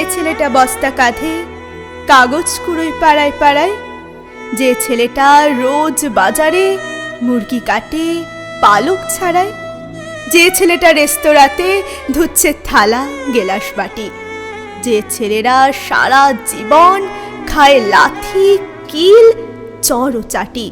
যে ছেলেটা বস্তা কাঁধে, কাগজ কুড়োয় পাড়ায় পাড়ায়, যে ছেলেটা রোজ বাজারে মুরগি কাটে, পালক ছাড়ায়, যে ছেলেটা রেস্তোরাঁতে ধুচ্ছে থালা, গেলাস বাটি, যে ছেলেরা সারা জীবন খায় লাথি, কিল, চর ও চাটি।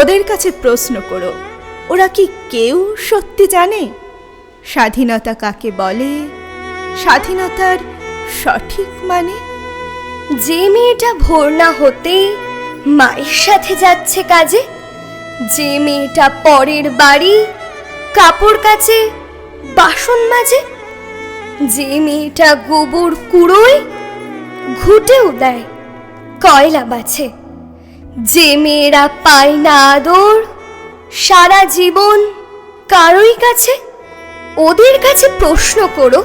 ওদের কাছে প্রশ্ন করো, ওরা কি কেউ সত্যি জানে? স্বাধীনতা কাকে বলে? স্বাধীনতার সঠিক মানে? যে মেয়েটা ভোর না হতেই মায়ের সাথে যাচ্ছে কাজে, যে মেয়েটা পরের বাড়ি কাপড় কাচে, বাসন মাজে, যে মেয়েটা গোবর কুড়োয়, ঘুটেও দেয়, কয়লা বাছে, যে মেয়েরা পায় না আদর, সারা জীবন কারোই কাছে, ওদের কাছে প্রশ্ন করো।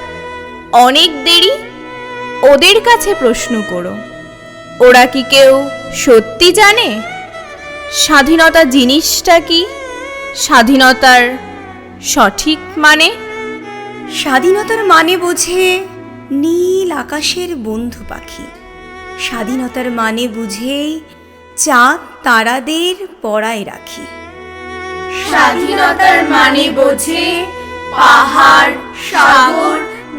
অনেক দেরি? ওদের কাছে প্রশ্ন করো। ওরা কি কেউ সত্যি জানে? স্বাধীনতা জিনিসটা কি? স্বাধীনতার সঠিক মানে? স্বাধীনতার মানে বোঝে নীল আকাশের বন্ধু পাখি। স্বাধীনতার মানে বুঝে চাঁদ তারাদের পড়ায় রাখি। স্বাধীনতার মানে বোঝে পাহাড় সাগর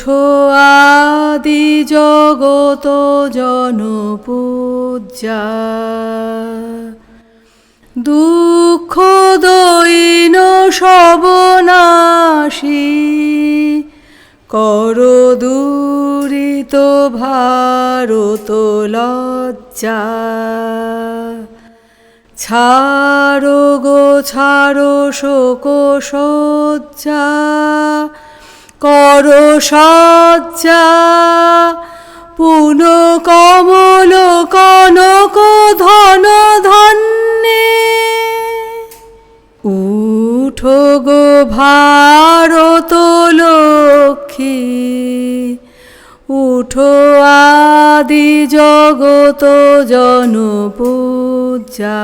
উঠো আদি জগত জনপূজা। দুঃখ দৈন সবনাশী কর দূরিত ভারত লজ্জা। ছাড়ো গো, ছাড়ো শোক সজ্জা কর সজ্জা পুন কমল কনক ধন ধন্যে। উঠো গো ভারত লক্ষ্মী, উঠো আদি জগত জনপূজা।